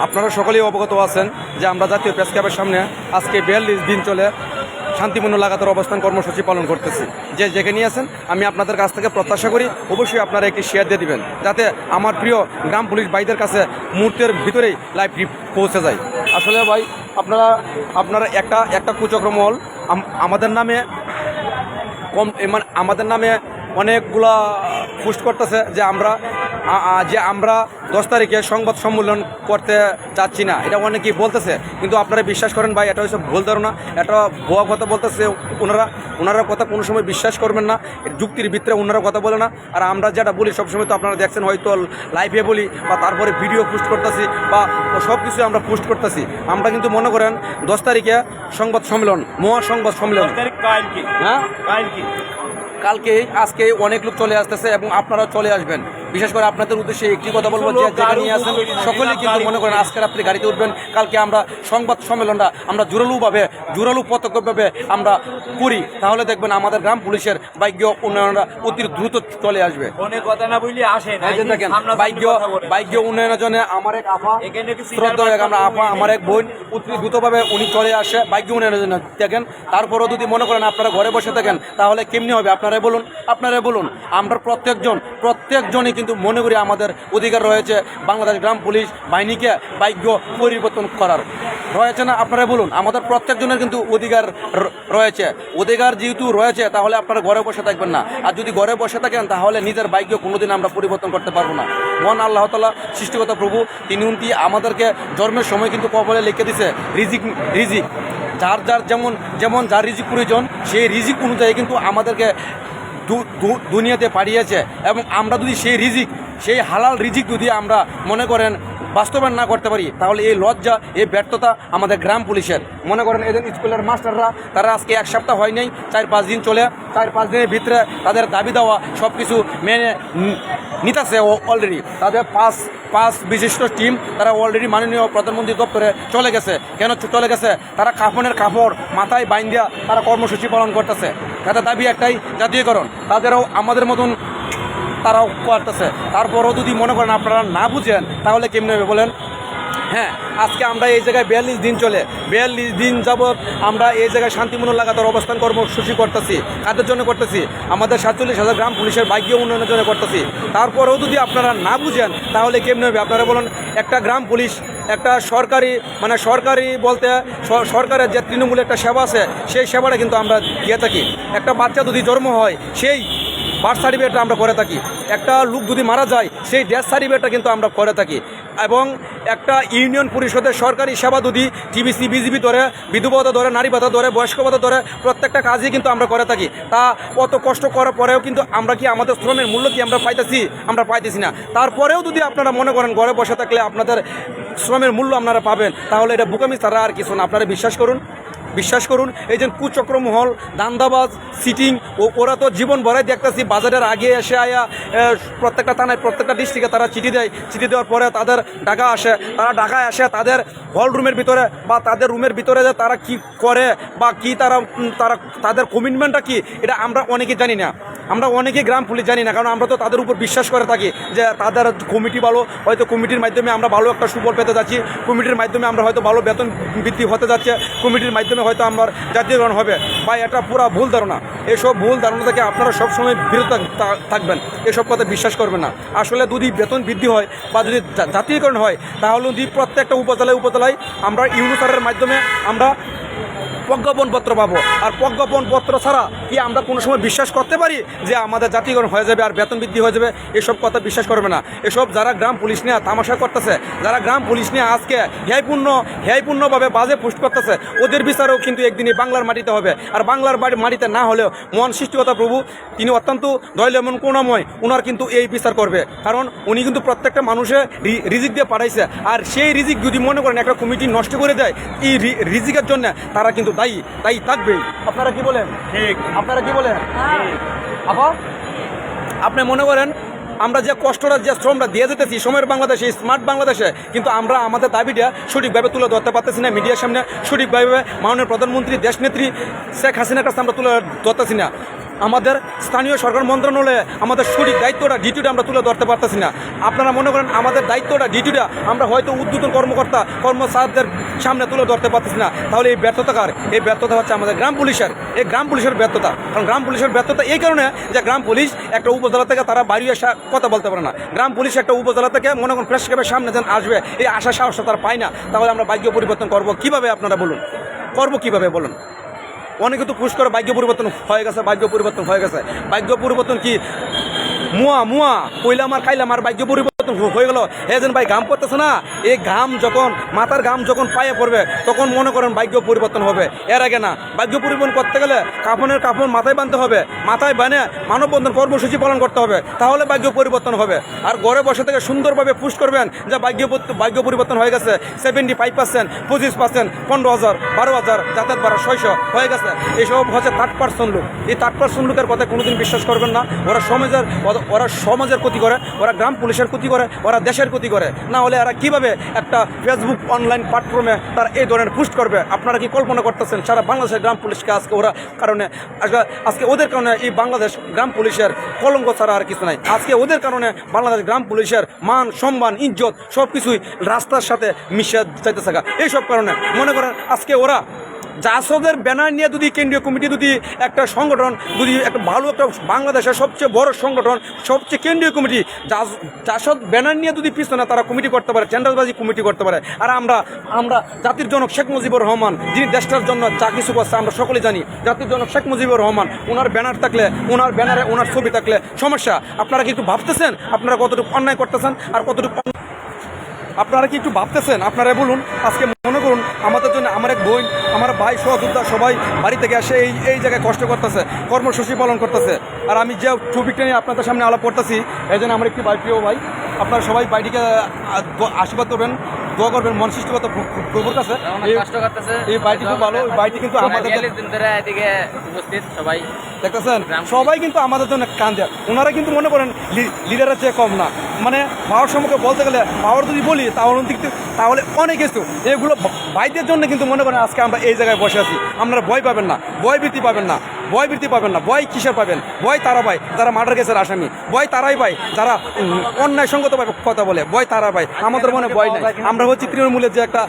আপনারা সকলেই অবগত আছেন যে আমরা জাতীয় প্রেস ক্লাবের সামনে আজকে বিয়াল্লিশ দিন চলে শান্তিপূর্ণ লাগাতার অবস্থান কর্মসূচি পালন করতেছি। যে যেখানে আছেন, আমি আপনাদের কাছ থেকে প্রত্যাশা করি, অবশ্যই আপনারা একটি শেয়ার দিয়ে দিবেন, যাতে আমার প্রিয় গ্রাম পুলিশ ভাইদের কাছে মুহূর্তের ভিতরেই লাইভ পৌঁছে যায়। আসলে ভাই, আপনারা আপনারা একটা একটা কুচক্রমহল আম- আমাদের নামে কম মানে আমাদের নামে অনেকগুলা পোস্ট করতেছে যে আমরা যে আমরা দশ তারিখে সংবাদ সম্মেলন করতে চাচ্ছি না এটা অনেকেই বলতেছে। কিন্তু আপনারা বিশ্বাস করেন ভাই এটা হচ্ছে ভুল ধারণা। এটা ভুয়া কথা বলতেছে ওনারা। ওনারা কথা কোনো সময় বিশ্বাস করবেন না যুক্তির ভিতরে ওনারা কথা বলে না। আর আমরা যেটা বলি সবসময় তো আপনারা দেখছেন হয়তো লাইভে বলি বা তারপরে ভিডিও পোস্ট করতেছি বা সব কিছু আমরা পোস্ট করতেছি। আমরা কিন্তু মনে করেন দশ তারিখে সংবাদ সম্মেলন মহা সংবাদ সম্মেলন। হ্যাঁ? কালকে আজকে অনেক লোক চলে আসতেছে এবং আপনারা চলে আসবেন। বিশেষ করে আপনাদের উদ্দেশ্যে একটি কথা বলব যে যেখানে নিয়ে আসেন সকলেই কিন্তু মনে করেন আজকে আপনি গাড়িতে উঠবেন কালকে আমরা সংবাদ সম্মেলনটা আমরা জোরালোভাবে জোরালো পদক্ষেপভাবে আমরা করি। তাহলে দেখবেন আমাদের গ্রাম পুলিশের বাইজ্ঞ উন্নয়নরা অতি দ্রুত চলে আসবে। কথা না আসেন দেখেন। বাইজ্ঞ উন্নয়নের জন্য আমার এক আফা শ্রদ্ধা আমরা আফা আমার এক বোন অতি দ্রুতভাবে উনি চলে আসে বাইজ্ঞ উন্নয়নের জন্য দেখেন তারপরেও যদি মনে করেন আপনারা ঘরে বসে থাকেন তাহলে কেমনি হবে? আপনারাই বলুন আপনারাই বলুন। আমরা প্রত্যেকজন প্রত্যেকজনই কিন্তু মনে করি আমাদের অধিকার রয়েছে বাংলাদেশ গ্রাম পুলিশ বাহিনীকে বাইজ্ঞ পরিবর্তন করার। রয়েছে না? আপনারা বলুন, আমাদের প্রত্যেকজনের কিন্তু অধিকার রয়েছে। অধিকার যেহেতু রয়েছে, তাহলে আপনারা ঘরে বসে থাকবেন না। আর যদি ঘরে বসে থাকেন, তাহলে নিজের বাইককে কোনোদিন আমরা পরিবর্তন করতে পারব না। মহান আল্লাহ তালা সৃষ্টিগত প্রভু, তিনি আমাদেরকে জন্মের সময় কিন্তু কপালে লিখে দিছে রিজিক রিজিক। যার যার যেমন যেমন যার রিজিক প্রয়োজন, সেই রিজিক অনুযায়ী কিন্তু আমাদেরকে দুনিয়াতে পাঠিয়েছে এবং আমরা যদি সেই রিজিক, সেই হালাল রিজিক যদি আমরা মনে করেন বাস্তবায়ন না করতে পারি, তাহলে এই লজ্জা, এই ব্যর্থতা আমাদের গ্রাম পুলিশের। মনে করেন এদের স্কুলের মাস্টাররা, তারা আজকে এক সপ্তাহ হয় নাই, চার, পাঁচ দিন চলে, চার, পাঁচ দিনের ভিতরে তাদের দাবি দেওয়া সব কিছু মেনে নিতেছে অলরেডি তাদের পাঁচ পাঁচ বিশিষ্ট টিম তারা অলরেডি মাননীয় প্রধানমন্ত্রী দপ্তরে চলে গেছে। কেন চলে গেছে? তারা কাফনের কাপড় মাথায় বাইন দিয়া তারা কর্মসূচি পালন করতেছে। তাদের দাবি, একটাই জাতীয়করণ। তাদেরও আমাদের মতন তারাও করতেছে। তারপরও যদি মনে করেন আপনারা না বুঝেন, তাহলে কেমনি হবে বলেন? হ্যাঁ আজকে আমরা এই জায়গায় বিয়াল্লিশ দিন চলে। বিয়াল্লিশ দিন যাবৎ আমরা এই জায়গায় শান্তিপূর্ণ লাগাতার অবস্থান কর্মসূচি করতেছি কাদের জন্য করতেছি। আমাদের সাতচল্লিশ হাজার গ্রাম পুলিশের বাইক উন্নয়নের জন্য করতেছি। তারপরেও যদি আপনারা না বুঝেন, তাহলে কেমনি হবে? আপনারা বলুন, একটা গ্রাম পুলিশ একটা সরকারি মানে সরকারি বলতে সরকারের যে তৃণমূলের একটা সেবা আছে, সেই সেবাটা কিন্তু আমরা দিয়ে থাকি। একটা বাচ্চা যদি জন্ম হয়, সেই বার্থ সার্টিফিকেটটা আমরা করে থাকি। একটা লোক যদি মারা যায়, সেই ডেথ সার্টিফিকেটটা কিন্তু আমরা করে থাকি। এবং একটা ইউনিয়ন পরিষদের সরকারি সেবা যদি টিবিসি, বিজিবি ধরে, বিধুবতা ধরে, নারী ভাতা ধরে বয়স্ক ভাতা ধরে, প্রত্যেকটা কাজই কিন্তু আমরা করে থাকি। তা অত কষ্ট করার পরেও কিন্তু আমরা কি আমাদের শ্রমের মূল্য কি আমরা পাইতেছি? আমরা পাইতেছি না। তারপরেও যদি আপনারা মনে করেন ঘরে বসে থাকলে আপনাদের শ্রমের মূল্য আপনারা পাবেন, তাহলে এটা বুকামি তারা আর কিছু না। আপনারা বিশ্বাস করুন। বিশ্বাস করুন, এই যে কুচক্র মহল, দান্দাবাজ, সিটিং, ও ওরা তো জীবন ভরাই দেখতেছি, বাজারের আগে এসে আয়া প্রত্যেকটা থানায়, প্রত্যেকটা ডিস্ট্রিক্টে তারা চিঠি দেয়। চিঠি দেওয়ার পরে তাদের ঢাকা আসে, তারা ঢাকায় আসে, তাদের হল রুমের ভিতরে বা তাদের রুমের ভিতরে যে তারা কি করে বা কি তারা তারা, তাদের কমিটমেন্টটা কি, এটা আমরা অনেকে জানি না। আমরা অনেকে গ্রাম পুলিশ জানি না, কারণ আমরা তো তাদের উপর বিশ্বাস করে থাকি যে তাদের কমিটি ভালো, হয়তো কমিটির মাধ্যমে আমরা ভালো একটা সুফল পেতে যাচ্ছি কমিটির মাধ্যমে আমরা হয়তো ভালো বেতন বৃদ্ধি হতে যাচ্ছে কমিটির মাধ্যমে হয়তো আমার জাতীয়করণ হবে বা এটা পুরা ভুল ধারণা। এসব ভুল ধারণা থেকে আপনারা সবসময় বিরত থাকবেন। এসব কথা বিশ্বাস করবেন না। আসলে যদি বেতন বৃদ্ধি হয় বা যদি জাতীয়করণ হয়, তাহলে যদি প্রত্যেকটা উপজেলায় উপজেলায় আমরা ইউনিটারের মাধ্যমে আমরা প্রজ্ঞাপনপত্র পাবো। আর প্রজ্ঞাপন পত্র ছাড়া কি আমরা কোনো সময় বিশ্বাস করতে পারি যে আমাদের জাতীয়করণ হয়ে যাবে আর বেতন বৃদ্ধি হয়ে যাবে? এসব কথা বিশ্বাস করবে না। এসব যারা গ্রাম পুলিশ নিয়ে তামাশা করতেছে, যারা গ্রাম পুলিশ নিয়ে আজকে হেয়পূর্ণ হেয়পূর্ণভাবে বাজে পোস্ট করতেছে, ওদের বিচারেও কিন্তু একদিনই বাংলার মাটিতে হবে। আর বাংলার বাড়ি মাটিতে না হলেও মন সৃষ্টিকতা প্রভু, তিনি অত্যন্ত দয়ালু এমন করুণাময় ওনার কিন্তু এই বিচার করবে। কারণ উনি কিন্তু প্রত্যেকটা মানুষে রিজিক দিয়ে পাঠাইছে। আর সেই রিজিক যদি মনে করেন একটা কমিটি নষ্ট করে দেয়, এই রিজিকের জন্য তারা কিন্তু দায়ী তাই থাকবেই। আপনারা কি বলেন? ঠিক। আপনারা কি বলেন? আপা আপনি মনে করেন আমরা যে কষ্টটা যে শ্রমটা দিয়ে যেতেছি সময়ের বাংলাদেশে স্মার্ট বাংলাদেশে কিন্তু আমরা আমাদের দাবিটা সঠিকভাবে তুলে ধরতে পারতেছি না মিডিয়ার সামনে। সঠিকভাবে মাননীয় প্রধানমন্ত্রী দেশনেত্রী শেখ হাসিনার কাছে আমরা তুলে ধরতেছি না। আমাদের স্থানীয় সরকার মন্ত্রণালয়ে আমাদের সঠিক দায়িত্বটা ডিউটিটা আমরা তুলে ধরতে পারতেছি না। আপনারা মনে করেন আমাদের দায়িত্বটা ডিউটিটা আমরা হয়তো উদ্যোতন কর্মকর্তা, কর্মচারীদের সামনে তুলে ধরতে পারতেছি না। তাহলে এই ব্যর্থতা কার? এই ব্যর্থতা হচ্ছে আমাদের গ্রাম পুলিশের। এই গ্রাম পুলিশের ব্যর্থতা। কারণ গ্রাম পুলিশের ব্যর্থতা এই কারণে যে গ্রাম পুলিশ একটা উপজেলা থেকে তারা বাইরে এসে কথা বলতে পারে না। গ্রাম পুলিশ একটা উপজেলা থেকে মনে করেন প্রেস ক্লাবের সামনে যেন আসবে, এই আশা সাহসটা তারা পায় না। তাহলে আমরা ভাগ্য পরিবর্তন করব। কীভাবে আপনারা বলুন? করব কীভাবে বলুন? অনেকে তো পুরস্কার করে ভাগ্য পরিবর্তন হয়ে গেছে, ভাগ্য পরিবর্তন হয়ে গেছে। ভাগ্য পরিবর্তন কি? মুয়া মুয়া কইলাম আর খাইলাম আর ভাগ্য পরিবর্তন হয়ে গেল। এ যেন ভাই ঘাম পড়তেছে না? এই ঘাম যখন, মাথার ঘাম যখন পায়ে পড়বে, তখন মনে করেন ভাগ্য পরিবর্তন হবে। এর আগে না, ভাগ্য পরিবর্তন করতে গেলে কাফনের কাফন মাথায় বাঁধতে হবে। মাথায় বানে মানববন্ধন কর্মসূচি পালন করতে হবে। তাহলে ভাগ্য পরিবর্তন হবে। আর ঘরে বসে থেকে সুন্দরভাবে পুশ করবেন, যে পত- ভাগ্য পরিবর্তন হয়ে গেছে। সেভেন্টি ফাইভ পার্সেন্ট পঁচিশ পার্সেন্ট পনেরো হাজার, বারো হাজার, যাতায়াত ভাড়া ছয়শো হয়ে গেছে। এইসব হচ্ছে থার্ড পার্সন লোক এই থার্ড পার্সন লোকের কথা কোনোদিন বিশ্বাস করবেন না। ওরা সমাজের ওরা- সমাজের ক্ষতি করে, ওরা গ্রাম পুলিশের ক্ষতি করে, ওরা দেশের ক্ষতি করে। না হলে এরা কীভাবে একটা ফেসবুক অনলাইন প্ল্যাটফর্মে তারা এই ধরনের পোস্ট করবে? আপনারা কি কল্পনা করতেছেন সারা বাংলাদেশের গ্রাম পুলিশকে আজকে ওরা কারণে, আজকে- আজকে ওদের কারণে এই বাংলাদেশ গ্রাম পুলিশের কলঙ্ক ছাড়া আর কিছু নাই। আজকে ওদের কারণে বাংলাদেশ গ্রাম পুলিশের মান, সম্মান, ইজ্জত সব কিছুই রাস্তার সাথে মিশে যাইতে থাকা এইসব কারণে মনে করেন আজকে ওরা জাসদের ব্যানার নিয়ে যদি কেন্দ্রীয় কমিটি যদি একটা সংগঠন, যদি একটা ভালো একটা বাংলাদেশের সবচেয়ে বড় সংগঠন, সবচেয়ে কেন্দ্রীয় কমিটি, জাস- জাসদ ব্যানার নিয়ে যদি পিছনে তারা কমিটি করতে পারে, টেন্ডারবাজি কমিটি করতে পারে, আর আমরা আমরা জাতির জনক শেখ মুজিবুর রহমান, যিনি দেশটার জন্য যা কিছু করছে আমরা সকলে জানি, জাতির জনক শেখ মুজিবুর রহমান ওনার ব্যানার থাকলে ওনার ব্যানারে ওনার ছবি থাকলে সমস্যা। আপনারা কি একটু ভাবতেছেন? আপনারা কতটুকু অন্যায় করতেছেন? আর কতটুকু আপনারা কি একটু ভাবতেছেন? আপনারা বলুন আজকে মনে করুন আমাদের জন্য আমার এক বোন আমার ভাই সহযোদ্ধা সবাই বাড়ি থেকে আসে এই এই জায়গায় কষ্ট করতেছে কর্মসূচি পালন করতেছে। আর আমি যে টপিকটা নিয়ে আপনাদের সামনে আলাপ করতেছি এই জন্য আমার একটি ভাই প্রিয় ভাই আপনারা সবাই বাইটিকে আশীর্বাদ করবেন দোয়া করবেন মন সৃষ্টিগত প্রভুর কাছে। এই- বাড়িটি খুব ভালো, বাড়িটি কিন্তু আমাদের- দিন ধরে এদিকে উপস্থিত সবাই। দেখতেছেন? সবাই কিন্তু আমাদের জন্য কান দেয় ওনারা কিন্তু মনে করেন লিডারের চেয়ে কম না। মানে পাওয়ার সম্পর্কে বলতে গেলে পাওয়ার যদি বলি, তাহলে কিন্তু তাহলে অনেক কিছু। এগুলো বাইদের ভাইদের জন্য কিন্তু মনে করেন আজকে আমরা এই জায়গায় বসে আছি। আপনারা ভয় পাবেন না। ভয় ভীতি পাবেন না। ভয় ভীতি পাবেন না, ভয় কিসের পাবেন? ভয় তারা পায় যারা মার্ডার কেসের আসামি, ভয় তারাই পায় যারা অন্যায় সঙ্গতভাবে কথা বলে, ভয় তারা পায় আমাদের মনে ভয় নাই। আমরা হচ্ছি তৃণমূলের যে একটা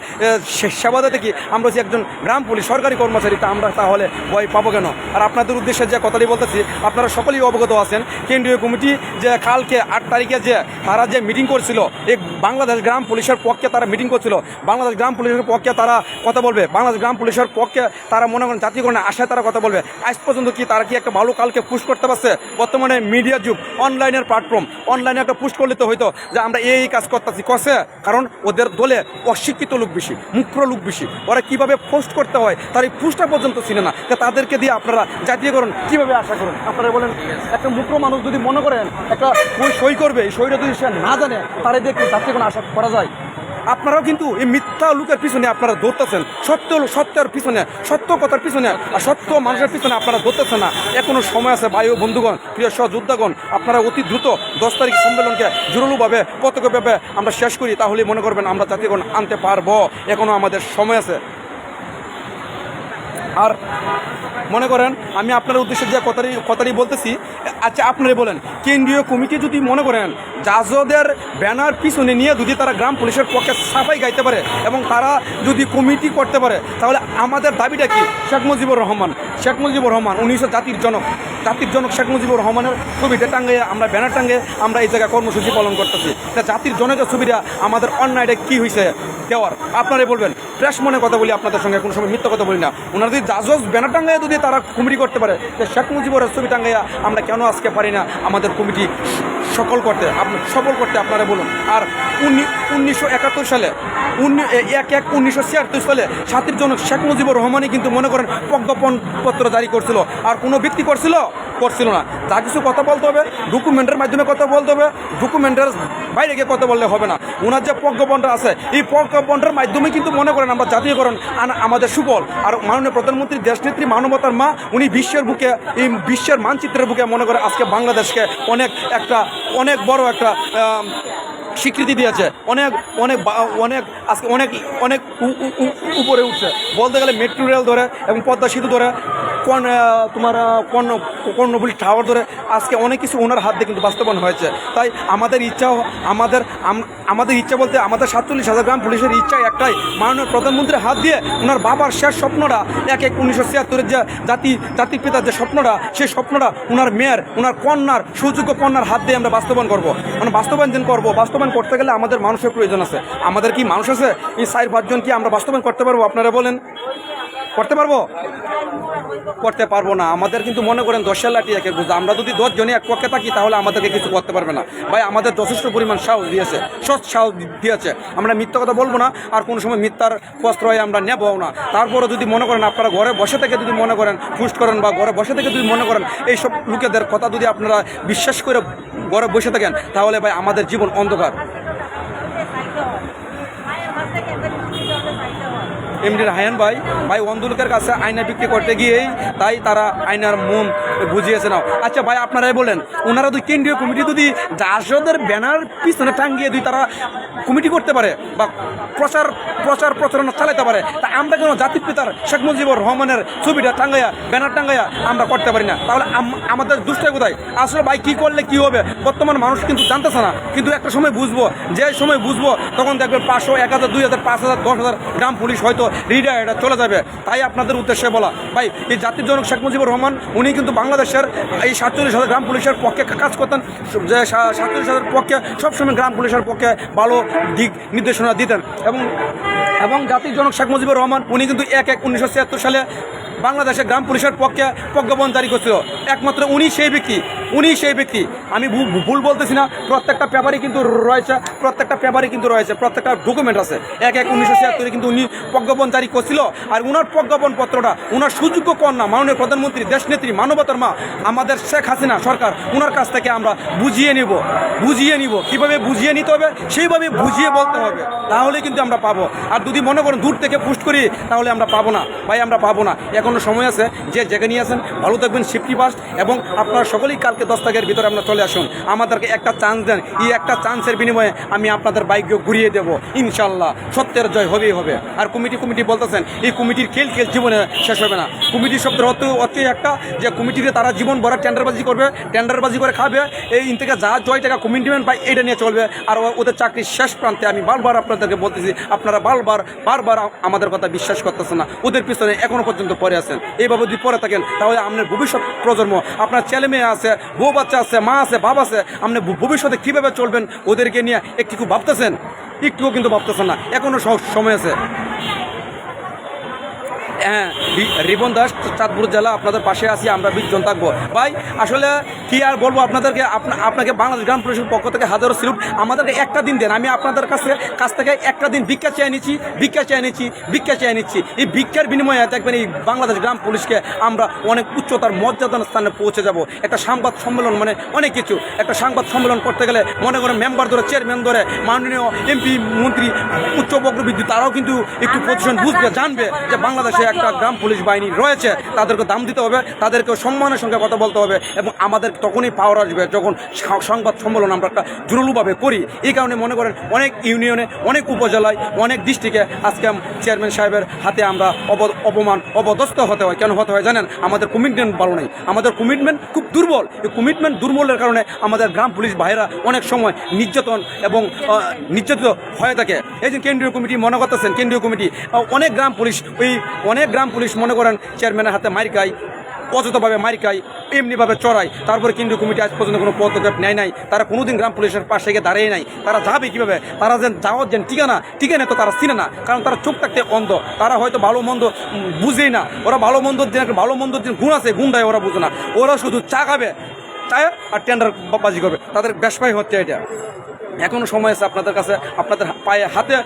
সেবাদা থেকে আমরা হচ্ছি একজন গ্রাম পুলিশ, সরকারি কর্মচারী, তা আমরা তাহলে ভয় পাবো কেন? আর আপনাদের উদ্দেশ্যে যে কথাটি বলতেছি, আপনারা সকলেই অবগত আছেন, কেন্দ্রীয় কমিটি যে কালকে আট তারিখে যে তারা যে মিটিং করছিল এই বাংলাদেশ গ্রাম পুলিশের পক্ষে তারা মিটিং করছিল, বাংলাদেশ গ্রাম পুলিশের পক্ষে তারা কথা বলবে, বাংলাদেশ গ্রাম পুলিশের পক্ষে তারা মনে করেন জাতীয়করণে আশায় তারা কথা বলবে। আজ পর্যন্ত কি তারা কি একটা ভালো কালকে পুশ করতে পারছে? বর্তমানে মিডিয়া যুগ অনলাইনের প্ল্যাটফর্ম অনলাইনে একটা পুশ করলে তো হয়তো যে আমরা এই কাজ করতেছি। কষে কারণ ওদের দলে অশিক্ষিত লোক বেশি, মুখ্য লোক বেশি। ওরা কীভাবে পোস্ট করতে হয়, তার এই পোস্টটা পর্যন্ত চিনে না। তাদেরকে দিয়ে আপনারা জাতীয়করণ কীভাবে আশা করুন? আপনারা বলেন, একটা মুখ্য মানুষ যদি মনে করেন, একটা সই করবে সইটা যদি সে না জানে, তারা দিয়ে জাতীয়করণ আশা করা যায়? আপনারাও কিন্তু এই মিথ্যা লোকের পিছনে আপনারা ধরতেছেন। সত্য সত্যের পিছনে, সত্য কথার পিছনে আর সত্য মানুষের পিছনে আপনারা দৌড়তেছেন না। এখনও সময় আছে বায়ু বন্ধুগণ, প্রিয় সহযোদ্ধাগণ আপনারা অতি দ্রুত দশ তারিখ সম্মেলনকে জোরালোভাবে, পতাকাভাবে আমরা শেষ করি, তাহলে মনে করবেন আমরা জাতিগণ আনতে পারব। এখনও আমাদের সময় আছে। আর মনে করেন, আমি আপনার উদ্দেশ্যে যে কথাটি কথাটি বলতেছি আচ্ছা আপনারা বলেন, কেন্দ্রীয় কমিটি যদি মনে করেন, জাজদের ব্যানার পিছনে নিয়ে যদি তারা গ্রাম পুলিশের পক্ষে সাফাই গাইতে পারে এবং তারা যদি কমিটি করতে পারে, তাহলে আমাদের দাবিটা কি? শেখ মুজিবুর রহমান, শেখ মুজিবুর রহমান উনিশশো জাতির জনক। জাতির জনক শেখ মুজিবুর রহমানের ছবিটা টাঙ্গে আমরা ব্যানার টাঙ্গে আমরা এই জায়গায় কর্মসূচি পালন করতেছি। তা জাতির জনকের ছবিটা আমাদের অন্যায়টা কি হয়েছে দেওয়ার, আপনারাই বলবেন। ফ্রেশ মনে কথা বলি আপনাদের সঙ্গে, কোনো সময় মিথ্যা কথা বলি না। ওনারা যদি জাজজ ব্যানার টাঙ্গাইয়া যদি তারা কমিটি করতে পারে শেখ মুজিবুরের ছবি টাঙ্গাইয়া আমরা কেন আজকে পারি না? আমাদের কমিটি সকল করতে সফল করতে আপনারা বলুন। আর উনিশশো একাত্তর সালে এক এক উনিশশো ছিয়াত্তর সালে সাতির জনক শেখ মুজিবুর রহমানই কিন্তু মনে করেন প্রজ্ঞাপন পত্র জারি করছিল। আর কোনো ব্যক্তি করছিল? করছিল না। যা কিছু কথা বলতে হবে ডকুমেন্টের মাধ্যমে কথা বলতে হবে ডকুমেন্টের বাইরে গিয়ে কথা বললে হবে না। ওনার যে প্রজ্ঞাপনটা আছে, এই প্রজ্ঞাপনটার মাধ্যমে কিন্তু মনে করেন আমরা জাতীয়করণ আমাদের সুফল। আর মাননীয় প্রধানমন্ত্রী, দেশনেত্রী মানবতার মা, উনি বিশ্বের বুকে, এই বিশ্বের মানচিত্রের বুকে মনে করে আজকে বাংলাদেশকে অনেক একটা অনেক বড় একটা স্বীকৃতি দিয়েছে। অনেক অনেক অনেক, আজকে অনেক অনেক উপরে উঠছে। বলতে গেলে মেট্রো রেল ধরে এবং পদ্মা সেতু ধরে কোন তোমার কর্ণ কর্ণবুল টাওয়ার ধরে আজকে অনেক কিছু ওনার হাত দিয়ে কিন্তু বাস্তবায়ন হয়েছে। তাই আমাদের ইচ্ছা, আমাদের আমাদের ইচ্ছা বলতে আমাদের সাতচল্লিশ হাজার গ্রাম পুলিশের ইচ্ছা একটাই। মাননীয় প্রধানমন্ত্রীর হাত দিয়ে ওনার বাবার শেষ স্বপ্নটা, এক এক উনিশশো ছিয়াত্তরের যে জাতি জাতির পিতার যে স্বপ্নটা সেই স্বপ্নটা ওনার মেয়ের, ওনার কন্যার, সুযোগ্য কন্যার হাত দিয়ে আমরা বাস্তবায়ন করব। মানে বাস্তবায়ন করব, বাস্তবায়ন করতে গেলে আমাদের মানুষের প্রয়োজন আছে। আমাদের কি মানুষ আছে? এই চার পাঁচজন কি আমরা বাস্তবায়ন করতে পারব? আপনারা বলেন। করতে পারব? করতে পারব না। আমাদের কিন্তু মনে করেন দশের লাঠি একে আমরা যদি দশ জনে এক পক্ষে থাকি, তাহলে আমাদেরকে কিছু করতে পারবে না। ভাই, আমাদের যথেষ্ট পরিমাণ সাহস দিয়েছে। সৎ সাহস দিয়েছে। আমরা মিথ্যা কথা বলব না, আর কোনো সময় মিথ্যার প্রশ্রয় আমরা নেবও না। তারপরে যদি মনে করেন, আপনারা ঘরে বসে থেকে যদি মনে করেন পুষ্ট করেন বা ঘরে বসে থেকে যদি মনে করেন, এইসব লোকেদের কথা যদি আপনারা বিশ্বাস করে ঘরে বসে থাকেন, তাহলে ভাই আমাদের জীবন অন্ধকার। এমডি রাহায়ান ভাই ভাই অন্ধলোকের কাছে আয়না বিক্রি করতে গিয়েই তাই তারা আয়নার মন বুঝিয়েছে না আচ্ছা ভাই, আপনারাই বলেন, ওনারা দুই কেন্দ্রীয় কমিটি যদি জাসদের ব্যানার পিছনে টাঙ্গিয়ে দুই তারা কমিটি করতে পারে বা প্রচার প্রচার প্রচারণা চালাতে পারে, তা আমরা কেন জাতির পিতার শেখ মুজিবুর রহমানের ছবিটা টাঙ্গাইয়া, ব্যানার টাঙ্গাইয়া আমরা করতে পারি না। তাহলে আম- আমাদের দুষ্টাই কোথায়? আসলে ভাই, কী করলে কি হবে? বর্তমান মানুষ কিন্তু জানতেছে না, কিন্তু একটা সময় বুঝব, যে সময় বুঝব, তখন দেখবেন পাঁচশো, এক হাজার, দুই হাজার, পাঁচ হাজার, দশ হাজার গ্রাম পুলিশ হয়তো রিটায়ার্ড চলে যাবে। তাই আপনাদের উদ্দেশ্যে বলা। ভাই, এই জাতির জনক শেখ মুজিবুর রহমান, উনি কিন্তু বাংলাদেশের এই সাতচল্লিশ হাজার গ্রাম পুলিশের পক্ষে কাজ করতেন। যে সাতচল্লিশ হাজার পক্ষে সবসময় গ্রাম পুলিশের পক্ষে ভালো দিক নির্দেশনা দিতেন। এবং এবং জাতির জনক শেখ মুজিবুর রহমান, উনি কিন্তু এক এক উনিশশো সালে বাংলাদেশের গ্রাম পুলিশের পক্ষে প্রজ্ঞাপন জারি করছিল। একমাত্র উনি সেই ব্যক্তি। উনি সেই ব্যক্তি। আমি ভুল বলতেছি না, প্রত্যেকটা পেপারই কিন্তু রয়েছে, প্রত্যেকটা পেপারই কিন্তু রয়েছে, প্রত্যেকটা ডকুমেন্ট আছে। এক এক উনিশশো ছিয়াত্তরে কিন্তু উনি প্রজ্ঞাপন জারি করছিল, আর উনার প্রজ্ঞাপন পত্রটা, উনার সুযোগ্য কন্যা, মাননীয় প্রধানমন্ত্রী, দেশনেত্রী মানবতার মা, আমাদের শেখ হাসিনা সরকার, উনার কাছ থেকে আমরা বুঝিয়ে নিব বুঝিয়ে নিব। কীভাবে বুঝিয়ে নিতে হবে? সেইভাবে বুঝিয়ে বলতে হবে। তাহলে কিন্তু আমরা পাবো। আর যদি মনে করেন দূর থেকে পুষ্ট করি, তাহলে আমরা পাবো না। ভাই, আমরা পাবো না। এখনও সময় আছে, যে জেগে নিয়ে আসেন ভালো থাকবেন সিফটি ফাস্ট এবং আপনারা সকলেই কালকে দশ তারিখের ভিতরে আপনারা চলে আসুন। আমাদেরকে একটা চান্স দেন। এই একটা চান্সের বিনিময়ে আমি আপনাদের বাইককে ঘুরিয়ে দেবো। ইনশাল্লাহ সত্যের জয় হবেই হবে। আর কমিটি কমিটি বলতেছেন, এই কমিটির খেল খেল জীবনে শেষ হবে না। কমিটির শব্দের অর্থ অর্থ একটা যে কমিটিতে তারা জীবন ভরা টেন্ডারবাজি করবে, টেন্ডারবাজি করে খাবে। এই থেকে যা জয় টাকা কমিটমেন্ট পায় এটা নিয়ে চলবে। আর ওদের চাকরির শেষ প্রান্তে আমি বারবার আপনাদেরকে বলতেছি, আপনারা বারবার বারবার আমাদের কথা বিশ্বাস করতেছেন না। ওদের পিছনে এখনও পর্যন্ত পরে আছেন। এইভাবে যদি পরে থাকেন, তাহলে আপনার ভবিষ্যৎ প্রজন্ম, আপনার ছেলে মেয়ে আছে বউ বাচ্চা আছে, মা আছে, বাবা আছে, আপনি ভবিষ্যতে কীভাবে চলবেন ওদেরকে নিয়ে একটু ভাবতেছেন? একটুও কিন্তু ভাবতেছেন না। এখনও সময় আছে। হ্যাঁ রি- দাস, চাঁদপুর জেলা, আপনাদের পাশে আছি, আমরা বিশজন থাকব। ভাই, আসলে কি আর বলব আপনাদেরকে আপনাকে বাংলাদেশ গ্রাম পুলিশের পক্ষ থেকে হাজারো সিলুট আমাদেরকে একটা দিন দেন, আমি আপনাদের কাছে কাছ থেকে একটা দিন ভিক্ষা চেয়ে নিচ্ছি, ভিক্ষা চেয়ে নিচ্ছি, ভিক্ষা চেয়ে নিচ্ছি। এই ভিক্ষার বিনিময়ে দেখবেন এই বাংলাদেশ গ্রাম পুলিশকে আমরা অনেক উচ্চতার মর্যাদার স্থানে পৌঁছে যাব। একটা সংবাদ সম্মেলন মানে অনেক কিছু। একটা সংবাদ সম্মেলন করতে গেলে মনে করেন মেম্বার ধরে চেয়ারম্যান ধরে, মাননীয় এমপি মন্ত্রী, উচ্চ বক্রবৃদ্ধি, তারাও কিন্তু একটু পজিশন বুঝবে, জানবে যে বাংলাদেশে গ্রাম পুলিশ বাহিনী রয়েছে, তাদেরকে দাম দিতে হবে তাদেরকে সম্মানের সঙ্গে কথা বলতে হবে এবং আমাদের তখনই পাওয়ার আসবে যখন সংবাদ সম্মেলন আমরা একটা জোরালোভাবে করি। এই কারণে মনে করেন অনেক ইউনিয়নে অনেক উপজেলায়, অনেক ডিস্ট্রিক্টে আজকে চেয়ারম্যান সাহেবের হাতে আমরা অপমান অবদস্ত হতে হয়। কেন হতে হয় জানেন? আমাদের কমিটমেন্ট ভালো নেই। আমাদের কমিটমেন্ট খুব দুর্বল। এই কমিটমেন্ট দুর্বলের কারণে আমাদের গ্রাম পুলিশ ভাইয়েরা অনেক সময় নির্যাতন এবং নির্যাতিত হয়ে থাকে। এই যে কেন্দ্রীয় কমিটি মনে করতেছেন, কেন্দ্রীয় কমিটি অনেক গ্রাম পুলিশ ওই অনেক গ্রাম পুলিশ মনে করেন চেয়ারম্যানের হাতে মারি খায়, অযথভাবে মারি খায়, এমনিভাবে চড়ায়। তারপরে কেন্দ্রীয় কমিটি আজ পর্যন্ত কোনো পদক্ষেপ নেয় নাই। তারা কোনোদিন গ্রাম পুলিশের পাশে গিয়ে দাঁড়িয়ে নাই। তারা যাবে কীভাবে? তারা যেন যাওয়ার যেন ঠিকানা ঠিকানা তো তারা চিনে না, কারণ তারা চোখ থাকতে অন্ধ। তারা হয়তো ভালো মন্দ বুঝেই না। ওরা ভালো মন্দ যে ভালো মন্দ যে গুণ আছে গুণটাই ওরা বুঝে না। ওরা শুধু চা খাবে চায় আর টেন্ডার বাজি করবে। তাদের ব্যবসায় হচ্ছে এটা। এখনও সময় আছে আপনাদের কাছে, আপনাদের পায়ে হাতে,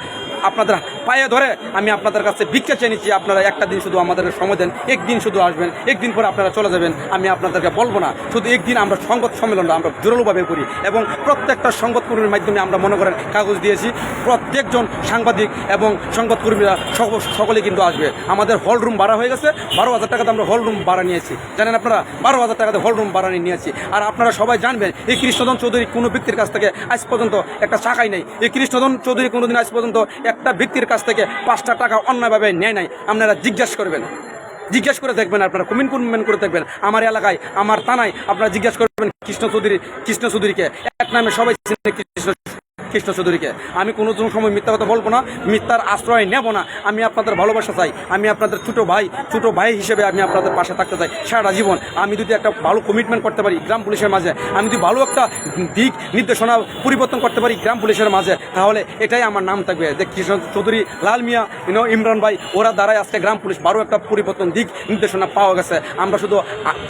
আপনাদের পায়ে ধরে আমি আপনাদের কাছে ভিক্ষা চেয়ে নিচ্ছি। আপনারা একটা দিন শুধু আমাদের সময় দেন, একদিন শুধু আসবেন, একদিন পরে আপনারা চলে যাবেন। আমি আপনাদেরকে বলব না, শুধু একদিন আমরা সংবাদ সম্মেলনটা আমরা জোরালোভাবে করি এবং প্রত্যেকটা সংবাদকর্মীর মাধ্যমে আমরা মনে করেন কাগজ দিয়েছি, প্রত্যেকজন সাংবাদিক এবং সংবাদকর্মীরা সক- সকলে কিন্তু আসবে। আমাদের হল রুম ভাড়া হয়ে গেছে, বারো হাজার টাকাতে আমরা হল রুম ভাড়া নিয়েছি। জানেন আপনারা, বারো হাজার টাকাতে হল রুম নিয়ে নিয়েছি। আর আপনারা সবাই জানবেন, এই কৃষ্ণধন চৌধুরী কোনো ব্যক্তির কাছ থেকে আজ পর্যন্ত একটা শাখাই নেই। এই কৃষ্ণধন চৌধুরী কোনোদিন আজ পর্যন্ত একটা ব্যক্তির কাছ থেকে পাঁচটা টাকা অন্যায়ভাবে নেয় নাই। আপনারা জিজ্ঞাসা করবেন। জিজ্ঞেস করে দেখবেন আপনারা, কমেন্ট কমেন্ট করে দেখবেন। আমার এলাকায়, আমার থানায় আপনারা জিজ্ঞাসা করবেন কৃষ্ণ চৌধুরী, কৃষ্ণ চৌধুরীকে। এক নামে সবাই কৃষ্ণ কৃষ্ণ চৌধুরীকে। আমি কোনো সময় মিথ্যা কথা বলব না, মিথ্যার আশ্রয় নেব না। আমি আপনাদের ভালোবাসা চাই। আমি আপনাদের ছোটো ভাই ছোটো ভাই হিসেবে আমি আপনাদের পাশে থাকতে চাই সারা জীবন। আমি যদি একটা ভালো কমিটমেন্ট করতে পারি গ্রাম পুলিশের মাঝে, আমি যদি ভালো একটা দিক নির্দেশনা পরিবর্তন করতে পারি গ্রাম পুলিশের মাঝে, তাহলে এটাই আমার নাম থাকবে যে কৃষ্ণ চৌধুরী, লাল মিয়া ইনো ইমরান ভাই, ওরা দ্বারাই আজকে গ্রাম পুলিশ ভালো একটা পরিবর্তন দিক নির্দেশনা পাওয়া গেছে। আমরা শুধু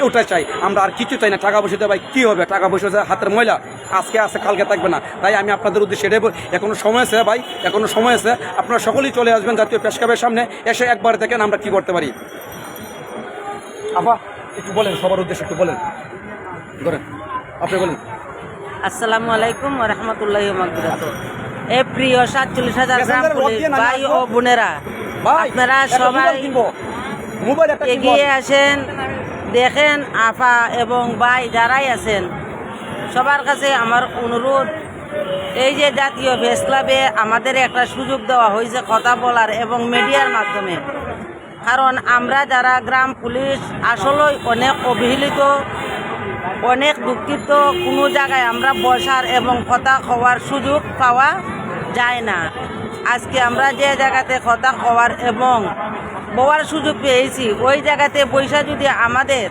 ওটাই চাই। আমরা আর কিছু চাই না। টাকা পয়সা দিয়ে ভাই, কী হবে? টাকা পয়সা হাতের ময়লা। আজকে আছে, কালকে থাকবে না। তাই আমি আপনাদের উদ্দেশ্যে বল- এখনও সময় আছে ভাই এখনও সময় আছে। আপনারা সকলেই চলে আসবেন জাতীয় পেশকাবের সামনে। এসে একবার দেখেন আমরা কি করতে পারি। আপা একটু বলেন সবার উদ্দেশ্যে একটু বলেন। ধরেন আপনি বলেন। আসসালামু আলাইকুম রহমতুল্লাহ এ প্রিয় সাতচল্লিশ হাজার গ্রাম ভাই ও বোনেরা আপনারা সবাই এগিয়ে আসেন দেখেন আফা এবং ভাই যারাই আছেন সবার কাছে আমার অনুরোধ এই যে জাতীয় প্রেস ক্লাবে আমাদের একটা সুযোগ দেওয়া হয়েছে কথা বলার এবং মিডিয়ার মাধ্যমে। কারণ আমরা যারা গ্রাম পুলিশ আসলেই অনেক অবহেলিত, অনেক দুঃখিত, কোনো জায়গায় আমরা বসার এবং কথা হওয়ার সুযোগ পাওয়া যায় না। আজকে আমরা যে জায়গাতে কথা হওয়ার এবং বওয়ার সুযোগ পেয়েছি, ওই জায়গাতে পয়সা যদি আমাদের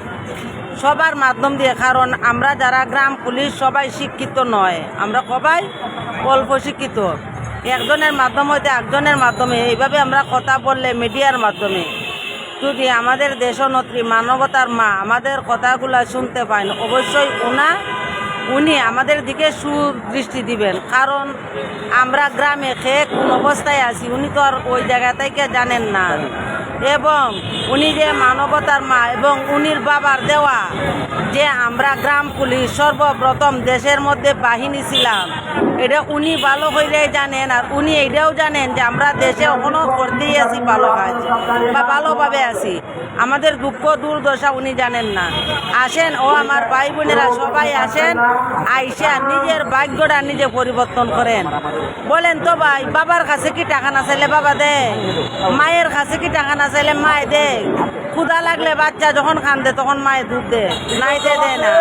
সবার মাধ্যম দিয়ে, কারণ আমরা যারা গ্রাম পুলিশ সবাই শিক্ষিত নয়। আমরা সবাই অল্প শিক্ষিত। একজনের মাধ্যম হইতে একজনের মাধ্যমে, এইভাবে আমরা কথা বললে মিডিয়ার মাধ্যমে। যদি আমাদের দেশনেত্রী মানবতার মা আমাদের কথাগুলো শুনতে পান অবশ্যই উনা, উনি আমাদের দিকে সুদৃষ্টি দিবেন। কারণ আমরা গ্রামে খেয়ে কোন অবস্থায় আছি, উনি তো আর ওই জায়গা থেকে জানেন না। এবং উনি যে মানবতার মা এবং উনির বাবার দেওয়া যে আমরা গ্রাম পুলিশ সর্বপ্রথম দেশের মধ্যে বাহিনী ছিলাম, এটা উনি ভালো হইলেই জানেন আর উনি এটাও জানেন যে আমরা দেশে এখনও করতেই আছি, ভালো কাজ, বা ভালোভাবে আছি। আমাদের দুঃখ দুর্দশা উনি জানেন না। আসেন, ও আমার ভাই বোনেরা সবাই আসেন, আইসা নিজের ভাগ্যটা নিজে পরিবর্তন করেন। বলেন তো ভাই, বাবার কাছে কি টাকা না চাইলে বাবা দে মায়ের কাছে কি টাকা না চাইলে মায় দে ক্ষুদা লাগলে বাচ্চা যখন কান্দে, তখন মায়ের দুধ দে নাই দে না।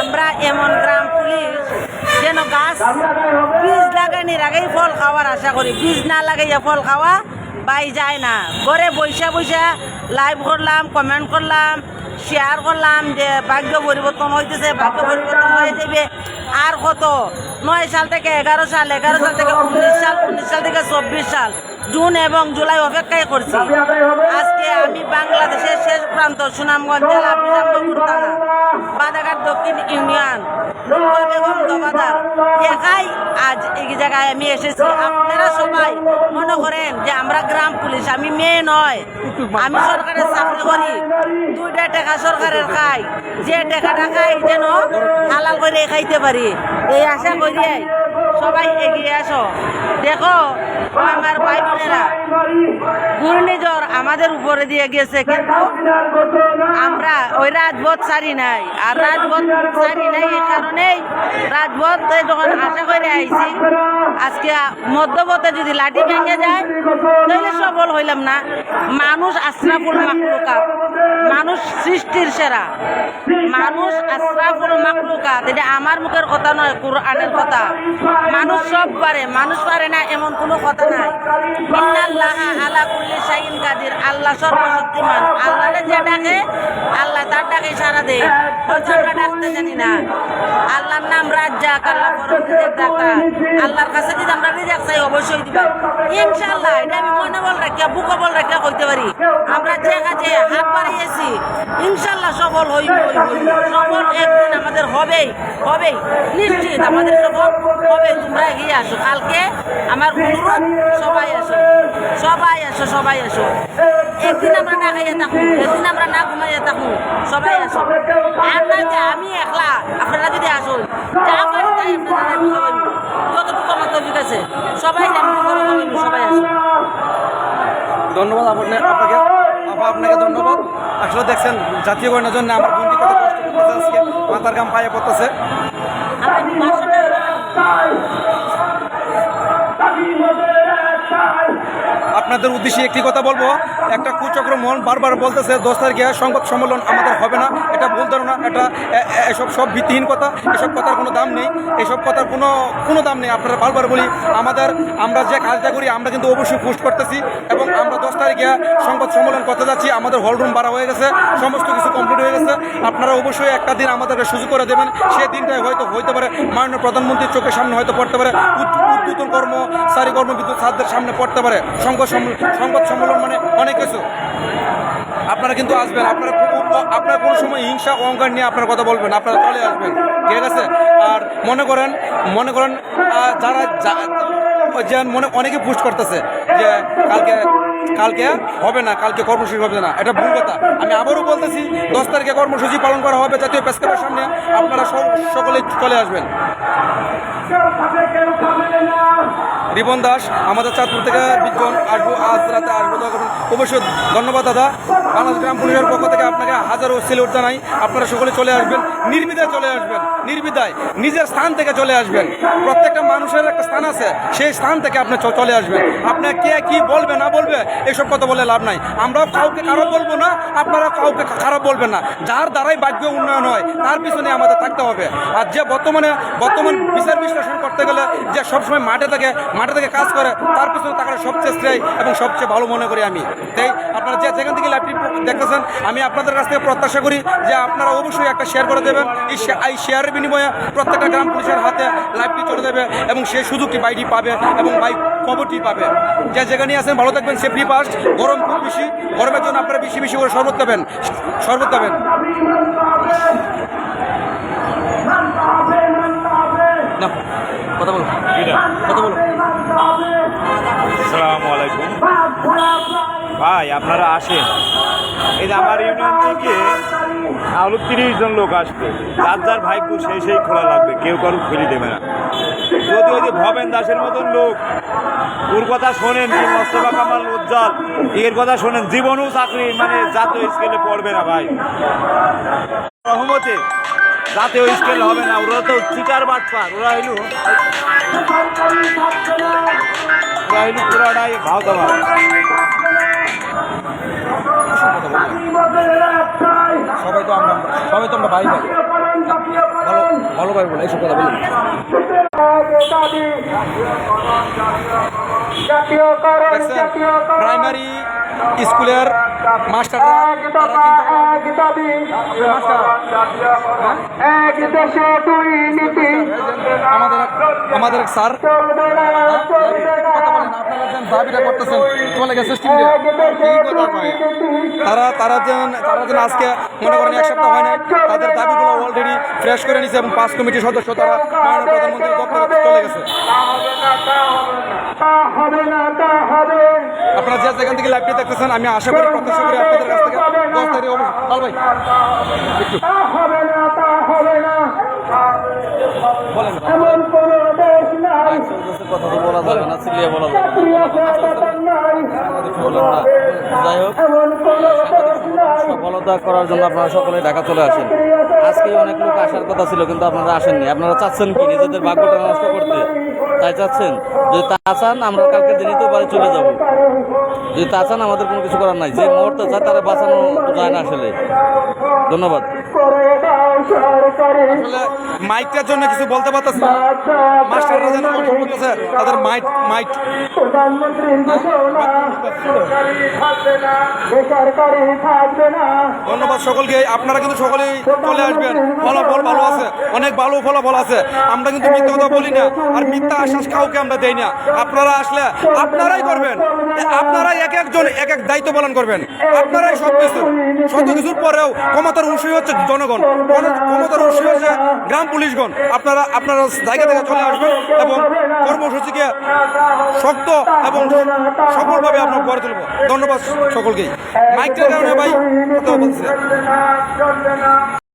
আমরা এমন গ্রাম পুলিশ, যেন গাছ বীজ লাগানির আগেই ফল খাওয়ার আশা করি। বীজ না লাগাইয়া ফল খাওয়া পাই যায় না। ঘরে বৈশা বৈশা লাইভ করলাম কমেন্ট করলাম। শেয়ার করলাম যে ভাগ্য পরিবর্তন হইতেছে ভাগ্য পরিবর্তন হয়ে যাবে আর কত? নয় সাল থেকে এগারো সাল এগারো সাল থেকে উনিশ সাল উনিশ সাল থেকে চব্বিশ সাল। জুন এবং জুলাই অপেক্ষায় করছি। আজকে আমি বাংলাদেশের শেষ প্রান্ত সুনামগঞ্জ জেলা থানা বাদাঘাট দক্ষিণ ইউনিয়ন রূপা বেগম দবাদার একাই আজ এই জায়গায় আমি এসেছি। আপনারা সবাই মনে করেন যে আমরা গ্রাম পুলিশ আমি মেয়ে নয়। আমি সরকারের চাকরি করি। দুইটা টাকা সরকারের খাই যে টাকাটা খাই যেন হালাল করে খাইতে পারি। এই আশা করিয়াই সবাই এগিয়ে আসো। দেখো, আমার ভাই বোনেরা আমাদের উপরে দিয়ে গেছে। কিন্তু আমরা ওই রাজপথ ছাড়ি নাই। আর রাজপথ ছাড়ি নাই এই কারণেই রাজপথ যখন আশা করে আইছি, আজকে মধ্যপথে যদি লাঠি ভেঙে যায়, তাহলে সফল হইলাম না। মানুষ আশ্রাফুল মাকলুকাত। মানুষ সৃষ্টির সেরা। মানুষ আশ্রাফুল মাকলুকাত। এটা আমার মুখের কথা নয়, কোরআনের কথা। মানুষ সব পারে, মানুষ পারে না, এমন কোনো কথা নাই। আলা কুল্লি শাইইন কাদির। আল্লাহ সর্বশক্তিমান। আল্লাহ যে ডাকে, আল্লাহ তার ডাকে সারা দেয়। ডাকতে জানি না। আল্লাহর নাম রাজ্জাক আল্লাহ আল্লাহর কাছে যদি আমরা রিজিক চাই, অবশ্যই দিবা। ইনশাল্লাহ এটা আমি মনে বল রাখিয়া, বুকে বল রাখিয়া কইতে পারি। আমরা যে কাজে হাত বাড়িয়েছি ইনশাআল্লাহ সফল হইব সফল একদিন আমাদের হবেই হবেই। নিশ্চিত আমাদের সফল হবে, তোমরা লাগিয়ে আসো। কালকে আমার অনুরোধ, সবাই আসো। সবাই আসো সবাই আসো। একদিন আমরা না খাইয়ে থাকুন একদিন আমরা না ঘুমাইয়ে থাকুন সবাই আসো। আর না যে আমি একলা, আপনারা যদি আসুন, যা পারি তাই আপনারা যতটুকু আমার তফিক আছে, সবাই সবাই আসো। ধন্যবাদ আপনাকে। আপনাকে আপা, আপনাকে ধন্যবাদ আসলে দেখছেন জাতীয় গণের জন্য আমার বন্ধু কত কষ্ট করতেছে আজকে মাথার গাম পায়ে পড়তেছে আমরা আপনাদের উদ্দেশ্যে একটি কথা বলব। একটা কুচক্র মন বারবার বলতেছে দশ তারিখে সংবাদ সম্মেলন আমাদের হবে না। এটা ভুল ধারণা, এটা এসব, সব ভিত্তিহীন কথা। এসব কথার কোনো দাম নেই। এসব কথার কোনো কোনো দাম নেই। আপনারা বারবার বলি, আমাদের, আমরা যে কাজটা করি, আমরা কিন্তু অবশ্যই পোস্ট করতেছি এবং আমরা দশ তারিখে সংবাদ সম্মেলন করতে যাচ্ছি। আমাদের হল রুম বাড়া হয়ে গেছে, সমস্ত কিছু কমপ্লিট হয়ে গেছে। আপনারা অবশ্যই একটা দিন আমাদেরকে সুযোগ করে দেবেন। সেই দিনটায় হয়তো হইতে পারে, মাননীয় প্রধানমন্ত্রীর চোখের সামনে হয়তো পড়তে পারে। উদ- কর্মচারী কর্ম, সারি কর্ম, বিদ্যুৎ ছাত্রদের সামনে পড়তে পারে। সংবাদ সংবাদ সম্মেলন মানে অনেক কিছু। আপনারা কিন্তু আসবেন, আপনারা আপনারা কোনো সময় হিংসা, অহংকার নিয়ে আপনার কথা বলবেন, আপনারা চলে আসবেন। ঠিক আছে? আর মনে করেন মনে করেন যারা যা- মনে, অনেকে পুষ্ট করতেছে যে কালকে কালকে হবে না, কালকে কর্মসূচি হবে না। এটা ভুল কথা। আমি আবারও বলতেছি, দশ তারিখে কর্মসূচি পালন করা হবে জাতীয় প্রেস ক্লাবের সামনে। আপনারা সকলেই চলে আসবেন। রিবন দাস, আমাদের চাঁদপুর থেকে বিজ্ঞান আসব, আজ রাতে আসব অবশ্যই ধন্যবাদ, দাদা। বাংলাদেশ গ্রাম পুলিশের পক্ষ থেকে আপনাকে হাজারো সেলুট জানাই। আপনারা সকলে চলে আসবেন, নির্বিধায় চলে আসবেন, নির্বিধায়। নিজের স্থান থেকে চলে আসবেন। প্রত্যেকটা মানুষের একটা স্থান আছে, সেই স্থান থেকে আপনি চলে আসবেন। আপনার কে, কি বলবে, না বলবে এসব কথা বলে লাভ নাই। আমরাও কাউকে খারাপ বলব না, আপনারা কাউকে খারাপ বলবেন না। যার দ্বারাই বাহ্য উন্নয়ন হয়, তার পিছনে আমাদের থাকতে হবে। আর যে বর্তমানে, বর্তমান বিচার বিশ্লেষণ করতে গেলে যে সবসময় মাঠে থেকে মাঠে থেকে কাজ করে, তার পিছনে থাকার সবচেয়ে শ্রেয় এবং সবচেয়ে ভালো মনে করি আমি। তাই আপনারা যে যেখান থেকে লাইভটি দেখতেছেন, আমি আপনাদের কাছ থেকে প্রত্যাশা করি যে আপনারা অবশ্যই একটা শেয়ার করে দেবেন। এই শেয়ারের বিনিময়ে প্রত্যেকটা গ্রাম পুলিশের হাতে লাইভটি চলে দেবে এবং সেই সুযোগটি বাইটি পাবে এবং বাই খবরটি পাবে। যে যেখানে আছেন, ভালো থাকবেন সেফটি ফার্স্ট গরম খুব বেশি। গরমের জন্য আপনারা বেশি বেশি করে শরবত খাবেন। শরবত খাবেন। না কথা বলো কথা বলো আসসালামু আলাইকুম। ভাই আপনারা আসেন। এই যে আমার ইউনিয়ন থেকে আরও তিরিশ জন লোক আসবে। যার যার ভাগ্য সেই সেই খোলা লাগবে। কেউ কারও খুলি দেবে না। যদি ওই যে ভবেন দাসের মতন লোক ওর কথা শোনেন মোস্তফা কামাল উজ্জ্বল। এর কথা শোনেন, জীবনও চাকরি মানে জাতীয় স্কেলে পড়বে না ভাই। রহমতে জাতীয় স্কেল হবে না, ওরা তো চিটার বাটপার, ওরা হইল ওরা হইল পুরাটাই ভাও দাবা সবাই তো আমরা সবাই তো আমরা ভাই ভাই। ভালো ভালো ভাই বলে এইসব কথা বলুন। প্রাইমারি স্কুলের মাস্টাররা আমাদের আমাদের এক স্যার। বলেন দাবিটা করতেছেন তারা তারা যেন তারা যেন আজকে মনে করেন এক সপ্তাহ হয় না তাদের দাবিগুলো অলরেডি ফ্রেশ করে নিছে এবং পাঁচ কমিটির সদস্য তারা মাননীয় প্রধানমন্ত্রীর দপ্তরে চলে গেছে। আপনারা যে যেখান থেকে লাইভটি দেখতেছেন আমি আশা করি প্রত্যাশা করি আপনাদের কাছ থেকে দশ তারিখ অবশ্যই। ভাই। একটু বলেন। কথা বলা যাবে না চিলিয়ে বলা যাই হোক সফলতা করার জন্য আপনারা সকলে ঢাকা চলে আসেন। আজকে অনেক লোক আসার কথা ছিল, কিন্তু আপনারা আসেননি। আপনারা চাচ্ছেন কি নিজেদের ভাগ্যটা নষ্ট করতে? তাই চাচ্ছেন? যদি তা চান, আমরা কালকে দিনই তো বাড়ি চলে যাব। যদি তা চান, আমাদের কোনো কিছু করার নাই। যে মুহূর্তে চায়, তারা বাঁচানো যায় না আসলে। ধন্যবাদ। মাইকটার জন্য কিছু বলতে পারতেছি না। মাস্টাররা যেন অনেক বলতেছে, তাদের মাইক মাইক। ধন্যবাদ সকলকে, আপনারা কিন্তু সকলেই চলে আসবেন। ফলাফল ভালো আছে, অনেক ভালো ফলাফল আছে। আমরা কিন্তু মিথ্যা কথা বলি না, আর মিথ্যা আশ্বাস কাউকে আমরা দেই না। আপনারা আসলে আপনারাই করবেন আপনারাই এক একজন, এক এক দায়িত্ব পালন করবেন। আপনারাই সব কিছু, শত কিছুর পরেও ক্ষমতার উৎসই হচ্ছে জনগণ। গ্রাম পুলিশগণ। আপনারা আপনারা জায়গা থেকে চলে আসবেন এবং কর্মসূচিকে শক্ত এবং সফলভাবে আপনার গড়ে তুলব। ধন্যবাদ সকলকেই। মাইকের কারণে ভাই, কথা বলছি